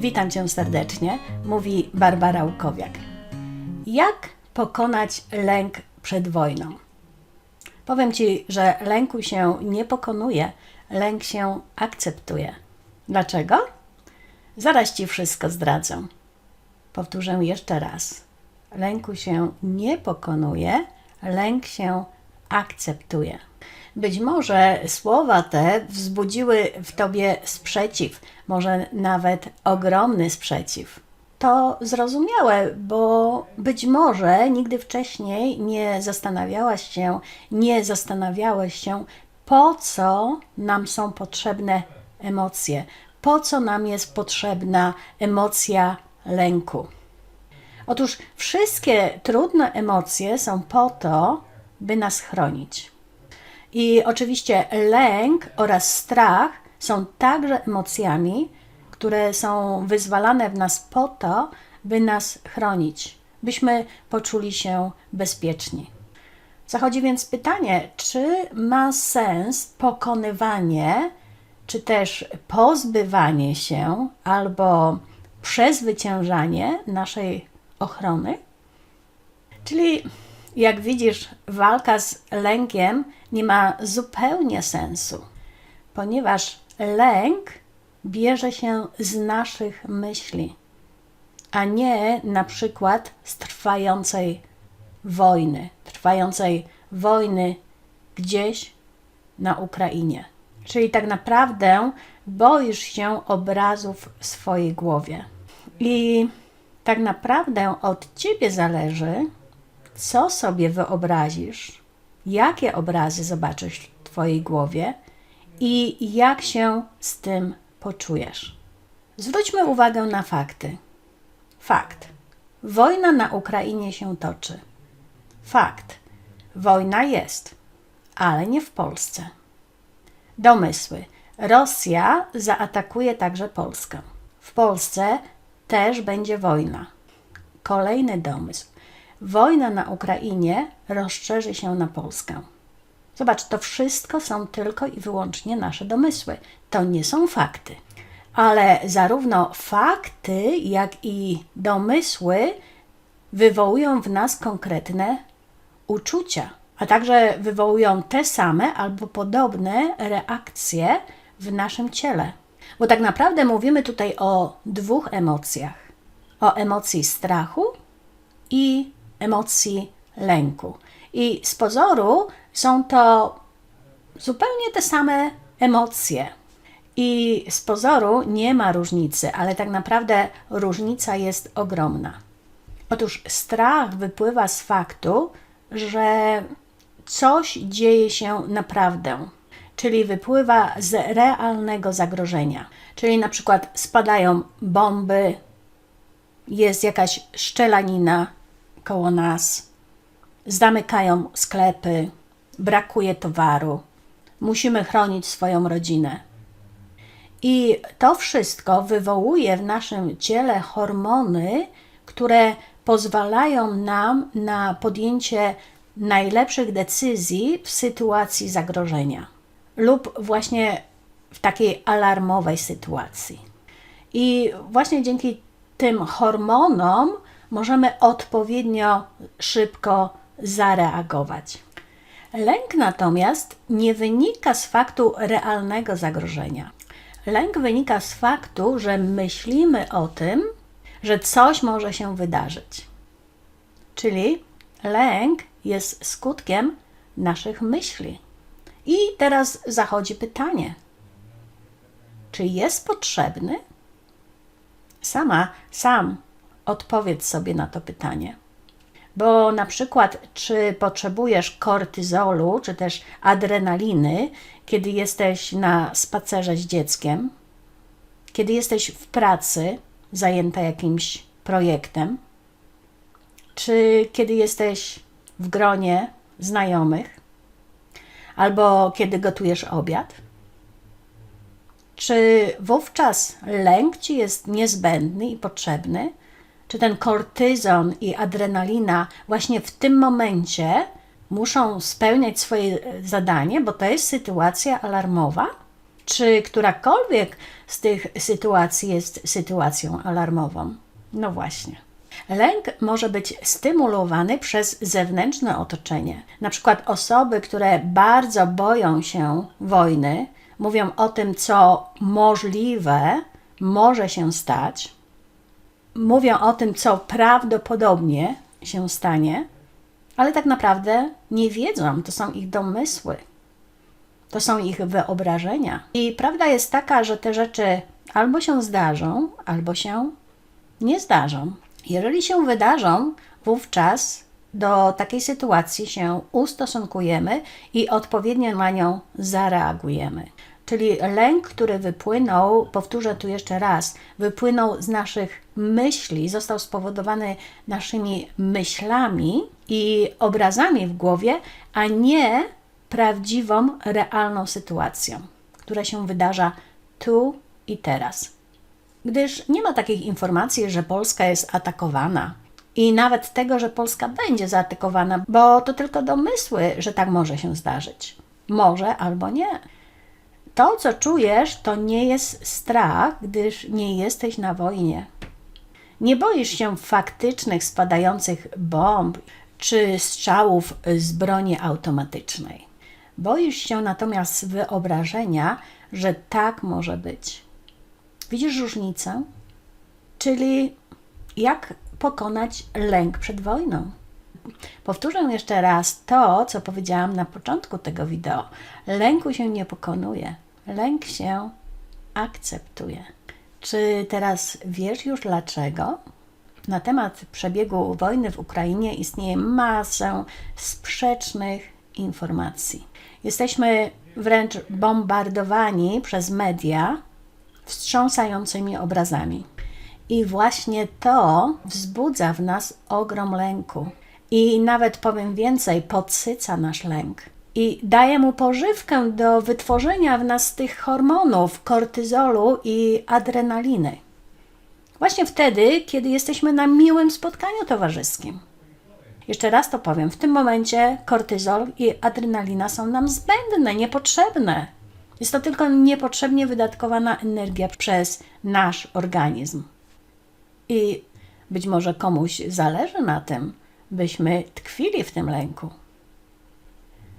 Witam Cię serdecznie, mówi Barbara Łukowiak. Jak pokonać lęk przed wojną? Powiem Ci, że lęku się nie pokonuje, lęk się akceptuje. Dlaczego? Zaraz Ci wszystko zdradzę. Powtórzę jeszcze raz. Lęku się nie pokonuje, lęk się akceptuje. Być może słowa te wzbudziły w tobie sprzeciw, może nawet ogromny sprzeciw. To zrozumiałe, bo być może nigdy wcześniej nie zastanawiałaś się, nie zastanawiałeś się, po co nam są potrzebne emocje, po co nam jest potrzebna emocja lęku. Otóż wszystkie trudne emocje są po to, by nas chronić. I oczywiście lęk oraz strach są także emocjami, które są wyzwalane w nas po to, by nas chronić, byśmy poczuli się bezpieczni. Zachodzi więc pytanie, czy ma sens pokonywanie, czy też pozbywanie się albo przezwyciężanie naszej ochrony? Czyli jak widzisz, walka z lękiem nie ma zupełnie sensu, ponieważ lęk bierze się z naszych myśli, a nie na przykład z trwającej wojny, trwającej wojny gdzieś na Ukrainie. Czyli tak naprawdę boisz się obrazów w swojej głowie. I tak naprawdę od ciebie zależy, co sobie wyobrazisz, jakie obrazy zobaczysz w Twojej głowie i jak się z tym poczujesz. Zwróćmy uwagę na fakty. Fakt. Wojna na Ukrainie się toczy. Fakt. Wojna jest, ale nie w Polsce. Domysły. Rosja zaatakuje także Polskę. W Polsce też będzie wojna. Kolejny domysł wojna na Ukrainie rozszerzy się na Polskę. Zobacz, to wszystko są tylko i wyłącznie nasze domysły. To nie są fakty. Ale zarówno fakty, jak i domysły wywołują w nas konkretne uczucia, a także wywołują te same albo podobne reakcje w naszym ciele. Bo tak naprawdę mówimy tutaj o dwóch emocjach: o emocji strachu i emocji lęku. I z pozoru są to zupełnie te same emocje. I z pozoru nie ma różnicy, ale tak naprawdę różnica jest ogromna. Otóż strach wypływa z faktu, że coś dzieje się naprawdę, czyli wypływa z realnego zagrożenia. Czyli na przykład spadają bomby, jest jakaś szczelanina, koło nas, zamykają sklepy, brakuje towaru, musimy chronić swoją rodzinę. I to wszystko wywołuje w naszym ciele hormony, które pozwalają nam na podjęcie najlepszych decyzji w sytuacji zagrożenia lub właśnie w takiej alarmowej sytuacji. I właśnie dzięki tym hormonom możemy odpowiednio szybko zareagować. Lęk natomiast nie wynika z faktu realnego zagrożenia. Lęk wynika z faktu, że myślimy o tym, że coś może się wydarzyć. Czyli lęk jest skutkiem naszych myśli. I teraz zachodzi pytanie: czy jest potrzebny? Sama, sam Odpowiedz sobie na to pytanie. Bo na przykład, czy potrzebujesz kortyzolu, czy też adrenaliny, kiedy jesteś na spacerze z dzieckiem, kiedy jesteś w pracy, zajęta jakimś projektem, czy kiedy jesteś w gronie znajomych, albo kiedy gotujesz obiad? Czy wówczas lęk ci jest niezbędny i potrzebny? Czy ten kortyzon i adrenalina właśnie w tym momencie muszą spełniać swoje zadanie, bo to jest sytuacja alarmowa? Czy którakolwiek z tych sytuacji jest sytuacją alarmową? No właśnie. Lęk może być stymulowany przez zewnętrzne otoczenie. Na przykład osoby, które bardzo boją się wojny, mówią o tym, co możliwe może się stać, mówią o tym, co prawdopodobnie się stanie, ale tak naprawdę nie wiedzą, to są ich domysły, to są ich wyobrażenia. I prawda jest taka, że te rzeczy albo się zdarzą, albo się nie zdarzą. Jeżeli się wydarzą, wówczas do takiej sytuacji się ustosunkujemy i odpowiednio na nią zareagujemy. Czyli lęk, który wypłynął, powtórzę tu jeszcze raz, wypłynął z naszych myśli, został spowodowany naszymi myślami i obrazami w głowie, a nie prawdziwą, realną sytuacją, która się wydarza tu i teraz. Gdyż nie ma takich informacji, że Polska jest atakowana. I nawet tego, że Polska będzie zaatakowana, bo to tylko domysły, że tak może się zdarzyć. Może albo nie. To, co czujesz, to nie jest strach, gdyż nie jesteś na wojnie. Nie boisz się faktycznych spadających bomb czy strzałów z broni automatycznej. Boisz się natomiast wyobrażenia, że tak może być. Widzisz różnicę? Czyli jak pokonać lęk przed wojną? Powtórzę jeszcze raz to, co powiedziałam na początku tego wideo. Lęku się nie pokonuje, lęk się akceptuje. Czy teraz wiesz już dlaczego? Na temat przebiegu wojny w Ukrainie istnieje masę sprzecznych informacji. Jesteśmy wręcz bombardowani przez media wstrząsającymi obrazami. I właśnie to wzbudza w nas ogrom lęku. I nawet powiem więcej, podsyca nasz lęk. I daje mu pożywkę do wytworzenia w nas tych hormonów kortyzolu i adrenaliny. Właśnie wtedy, kiedy jesteśmy na miłym spotkaniu towarzyskim. Jeszcze raz to powiem, w tym momencie kortyzol i adrenalina są nam zbędne, niepotrzebne. Jest to tylko niepotrzebnie wydatkowana energia przez nasz organizm. I być może komuś zależy na tym, byśmy tkwili w tym lęku.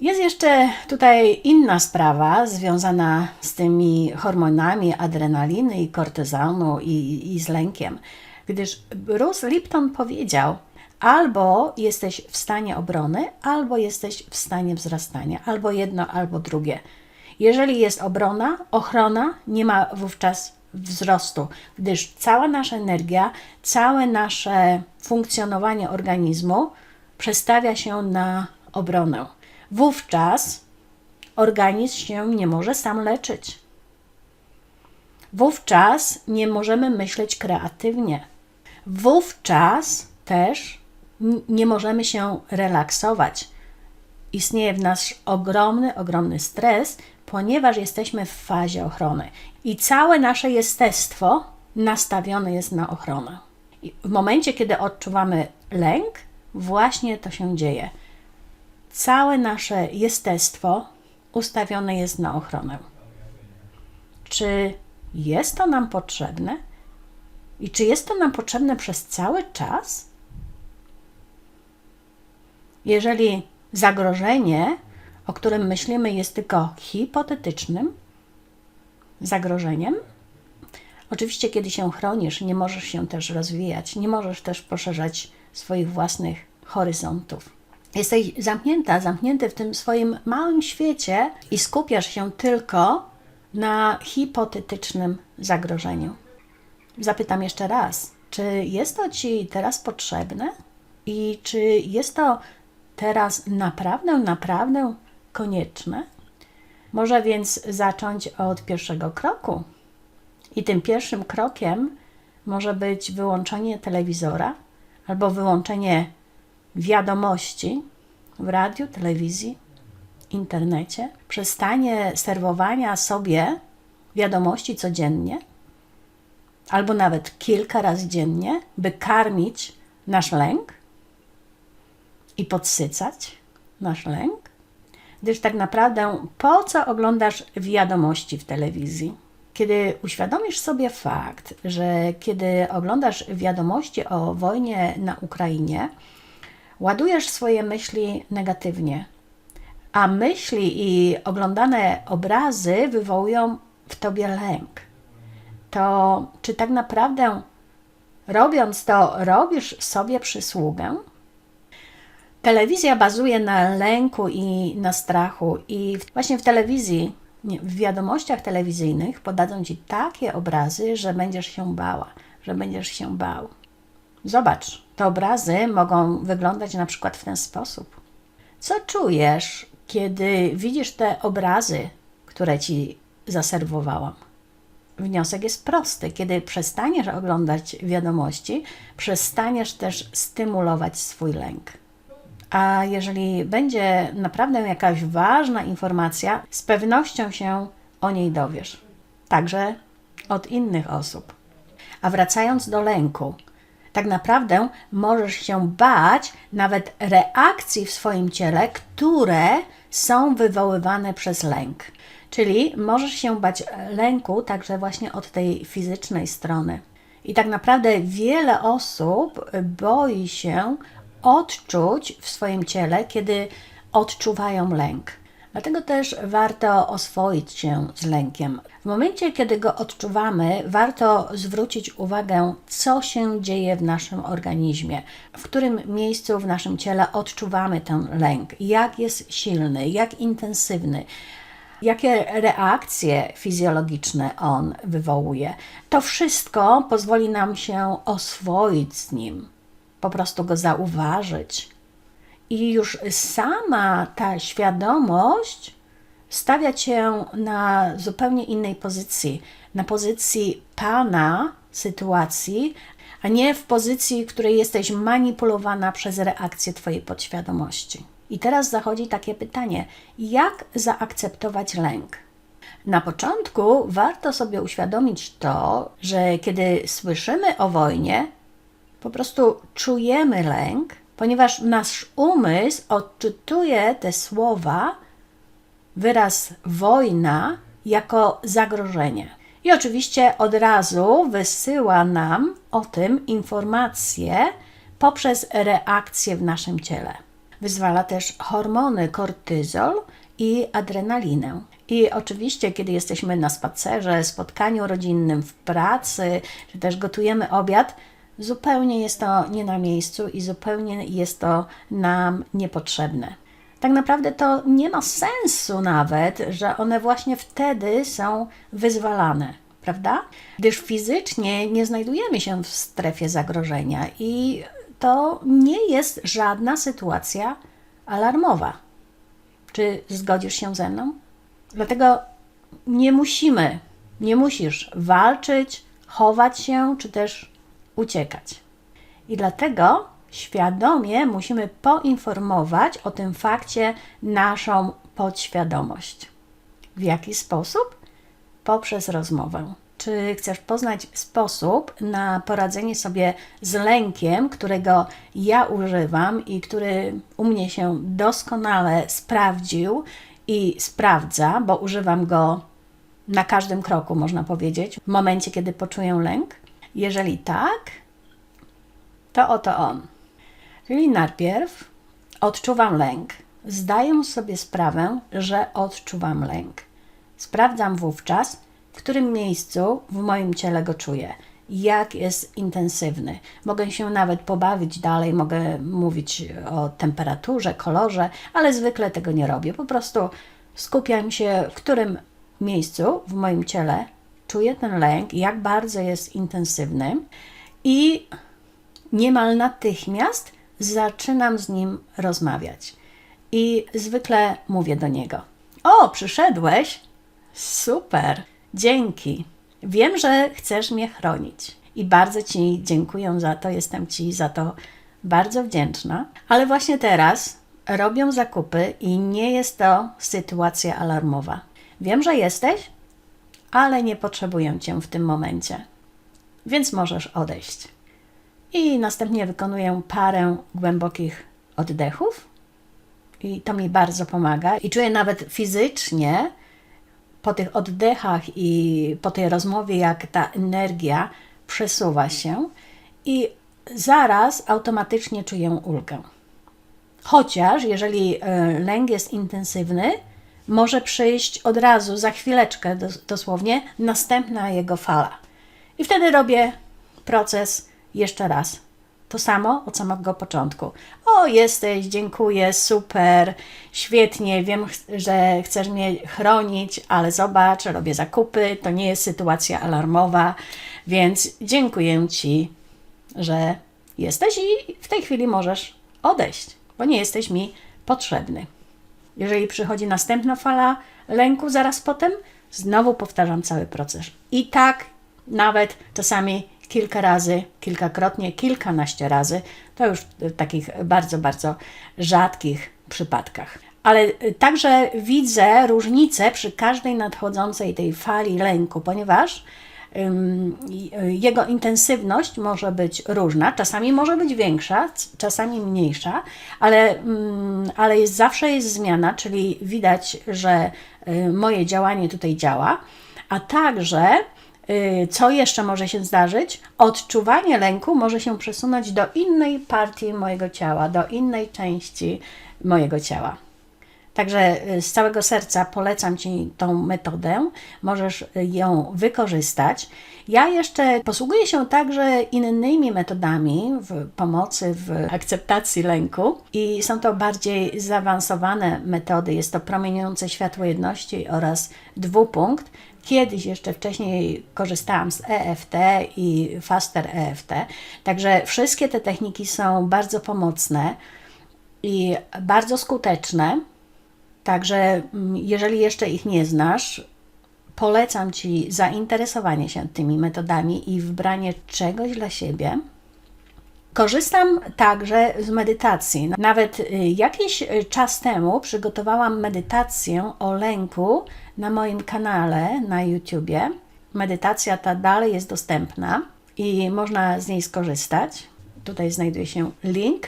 Jest jeszcze tutaj inna sprawa związana z tymi hormonami adrenaliny i kortyzonu i, i z lękiem, gdyż Bruce Lipton powiedział, albo jesteś w stanie obrony, albo jesteś w stanie wzrastania, albo jedno, albo drugie. Jeżeli jest obrona, ochrona, nie ma wówczas wzrostu, gdyż cała nasza energia, całe nasze funkcjonowanie organizmu przestawia się na obronę. Wówczas organizm się nie może sam leczyć. Wówczas nie możemy myśleć kreatywnie. Wówczas też nie możemy się relaksować. Istnieje w nas ogromny, ogromny stres, ponieważ jesteśmy w fazie ochrony i całe nasze jestestwo nastawione jest na ochronę. I w momencie, kiedy odczuwamy lęk, właśnie to się dzieje. Całe nasze jestestwo ustawione jest na ochronę. Czy jest to nam potrzebne? I czy jest to nam potrzebne przez cały czas? Jeżeli zagrożenie o którym myślimy, jest tylko hipotetycznym zagrożeniem. Oczywiście, kiedy się chronisz, nie możesz się też rozwijać, nie możesz też poszerzać swoich własnych horyzontów. Jesteś zamknięta, zamknięty w tym swoim małym świecie i skupiasz się tylko na hipotetycznym zagrożeniu. Zapytam jeszcze raz, czy jest to Ci teraz potrzebne i czy jest to teraz naprawdę, naprawdę konieczne. Może więc zacząć od pierwszego kroku. I tym pierwszym krokiem może być wyłączenie telewizora albo wyłączenie wiadomości w radiu, telewizji, internecie, przestanie serwowania sobie wiadomości codziennie albo nawet kilka razy dziennie, by karmić nasz lęk i podsycać nasz lęk Gdyż tak naprawdę po co oglądasz wiadomości w telewizji? Kiedy uświadomisz sobie fakt, że kiedy oglądasz wiadomości o wojnie na Ukrainie, ładujesz swoje myśli negatywnie, a myśli i oglądane obrazy wywołują w tobie lęk. To czy tak naprawdę robiąc to, robisz sobie przysługę? Telewizja bazuje na lęku i na strachu, i właśnie w telewizji, w wiadomościach telewizyjnych podadzą ci takie obrazy, że będziesz się bała, że będziesz się bał. Zobacz, te obrazy mogą wyglądać na przykład w ten sposób. Co czujesz, kiedy widzisz te obrazy, które ci zaserwowałam? Wniosek jest prosty. Kiedy przestaniesz oglądać wiadomości, przestaniesz też stymulować swój lęk. A jeżeli będzie naprawdę jakaś ważna informacja, z pewnością się o niej dowiesz. Także od innych osób. A wracając do lęku, tak naprawdę możesz się bać nawet reakcji w swoim ciele, które są wywoływane przez lęk. Czyli możesz się bać lęku także właśnie od tej fizycznej strony. I tak naprawdę wiele osób boi się odczuć w swoim ciele, kiedy odczuwają lęk. Dlatego też warto oswoić się z lękiem. W momencie, kiedy go odczuwamy, warto zwrócić uwagę, co się dzieje w naszym organizmie, w którym miejscu w naszym ciele odczuwamy ten lęk, jak jest silny, jak intensywny jakie reakcje fizjologiczne on wywołuje. To wszystko pozwoli nam się oswoić z nim, po prostu go zauważyć. I już sama ta świadomość stawia cię na zupełnie innej pozycji, na pozycji pana sytuacji, a nie w pozycji, w której jesteś manipulowana przez reakcję Twojej podświadomości. I teraz zachodzi takie pytanie: jak zaakceptować lęk? Na początku warto sobie uświadomić to, że kiedy słyszymy o wojnie, po prostu czujemy lęk, ponieważ nasz umysł odczytuje te słowa, wyraz wojna, jako zagrożenie. I oczywiście od razu wysyła nam o tym informacje poprzez reakcję w naszym ciele. Wyzwala też hormony kortyzol i adrenalinę. I oczywiście, kiedy jesteśmy na spacerze, spotkaniu rodzinnym, w pracy, czy też gotujemy obiad, zupełnie jest to nie na miejscu i zupełnie jest to nam niepotrzebne. Tak naprawdę to nie ma sensu nawet, że one właśnie wtedy są wyzwalane, prawda? Gdyż fizycznie nie znajdujemy się w strefie zagrożenia i to nie jest żadna sytuacja alarmowa. Czy zgodzisz się ze mną? Dlatego nie musimy, nie musisz walczyć, chować się, czy też uciekać. I dlatego świadomie musimy poinformować o tym fakcie naszą podświadomość. W jaki sposób? Poprzez rozmowę. Czy chcesz poznać sposób na poradzenie sobie z lękiem, którego ja używam i który u mnie się doskonale sprawdził i sprawdza, bo używam go na każdym kroku, można powiedzieć, w momencie, kiedy poczuję lęk? Jeżeli tak, to oto on. Czyli najpierw odczuwam lęk. Zdaję sobie sprawę, że odczuwam lęk. Sprawdzam wówczas, w którym miejscu w moim ciele go czuję, jak jest intensywny. Mogę się nawet pobawić dalej, mogę mówić o temperaturze, kolorze, ale zwykle tego nie robię. Po prostu skupiam się, w którym miejscu w moim ciele czuję ten lęk, jak bardzo jest intensywny i niemal natychmiast zaczynam z nim rozmawiać. I zwykle mówię do niego: O, przyszedłeś? Super! Dzięki. Wiem, że chcesz mnie chronić i bardzo Ci dziękuję za to, jestem Ci za to bardzo wdzięczna. Ale właśnie teraz robią zakupy i nie jest to sytuacja alarmowa. Wiem, że jesteś, ale nie potrzebuję Cię w tym momencie, więc możesz odejść. I następnie wykonuję parę głębokich oddechów i to mi bardzo pomaga. I czuję nawet fizycznie po tych oddechach i po tej rozmowie, jak ta energia przesuwa się i zaraz automatycznie czuję ulgę. Chociaż jeżeli e, lęk jest intensywny, może przyjść od razu, za chwileczkę dos- dosłownie, następna jego fala. I wtedy robię proces jeszcze raz. To samo od samego początku. O, jesteś, dziękuję, super, świetnie, wiem, że chcesz mnie chronić, ale zobacz, robię zakupy, to nie jest sytuacja alarmowa, więc dziękuję Ci, że jesteś i w tej chwili możesz odejść, bo nie jesteś mi potrzebny. Jeżeli przychodzi następna fala lęku zaraz potem, znowu powtarzam cały proces. I tak nawet czasami kilka razy, kilkakrotnie, kilkanaście razy, to już w takich bardzo, bardzo rzadkich przypadkach. Ale także widzę różnicę przy każdej nadchodzącej tej fali lęku, ponieważ jego intensywność może być różna, czasami może być większa, czasami mniejsza, ale, ym, ale jest, zawsze jest zmiana, czyli widać, że y, moje działanie tutaj działa, a także y, co jeszcze może się zdarzyć? Odczuwanie lęku może się przesunąć do innej partii mojego ciała, do innej części mojego ciała. Także y, z całego serca polecam Ci tą metodę, możesz y, ją wykorzystać. Ja jeszcze posługuję się także innymi metodami w pomocy w akceptacji lęku i są to bardziej zaawansowane metody. Jest to promieniujące światło jedności oraz dwupunkt. Kiedyś jeszcze wcześniej korzystałam z EFT i Faster EFT. Także wszystkie te techniki są bardzo pomocne i bardzo skuteczne. Także mm, jeżeli jeszcze ich nie znasz, polecam Ci zainteresowanie się tymi metodami i wybranie czegoś dla siebie. Korzystam także z medytacji. Nawet y, jakiś y, czas temu przygotowałam medytację o lęku na moim kanale na YouTubie. Medytacja ta dalej jest dostępna i można z niej skorzystać. Tutaj znajduje się link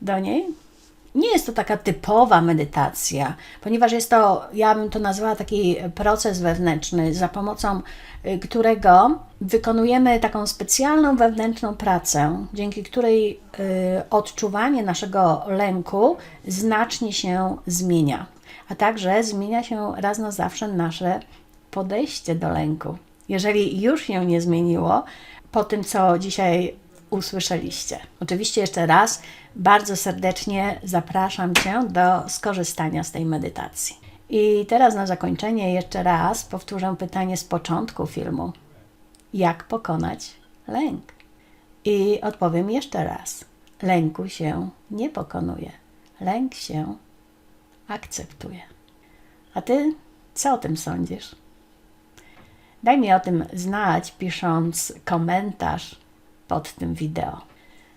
do niej. Nie jest to taka typowa medytacja, ponieważ jest to, ja bym to nazwała taki proces wewnętrzny, za pomocą y, którego wykonujemy taką specjalną wewnętrzną pracę, dzięki której y, odczuwanie naszego lęku znacznie się zmienia, a także zmienia się raz na zawsze nasze podejście do lęku. Jeżeli już się nie zmieniło po tym, co dzisiaj usłyszeliście. Oczywiście jeszcze raz bardzo serdecznie zapraszam Cię do skorzystania z tej medytacji. I teraz na zakończenie jeszcze raz powtórzę pytanie z początku filmu. Jak pokonać lęk? I odpowiem jeszcze raz. Lęku się nie pokonuje. Lęk się akceptuje. A Ty co o tym sądzisz? Daj mi o tym znać, pisząc komentarz pod tym wideo.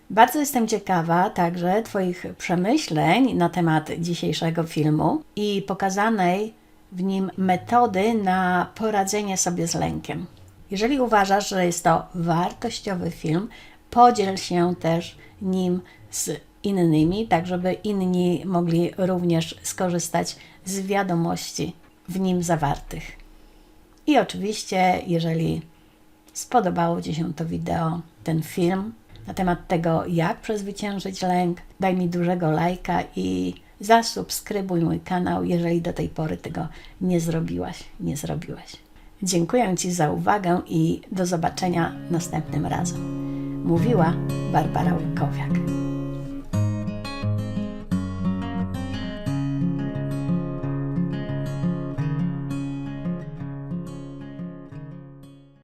Bardzo jestem ciekawa także Twoich przemyśleń na temat dzisiejszego filmu i pokazanej w nim metody na poradzenie sobie z lękiem. Jeżeli uważasz, że jest to wartościowy film, podziel się też nim z innymi, tak żeby inni mogli również skorzystać z wiadomości w nim zawartych. I oczywiście, jeżeli spodobało Ci się to wideo, ten film na temat tego, jak przezwyciężyć lęk, daj mi dużego lajka i zasubskrybuj mój kanał, jeżeli do tej pory tego nie zrobiłaś, nie zrobiłeś. Dziękuję Ci za uwagę i do zobaczenia następnym razem. Mówiła Barbara Łykowiak.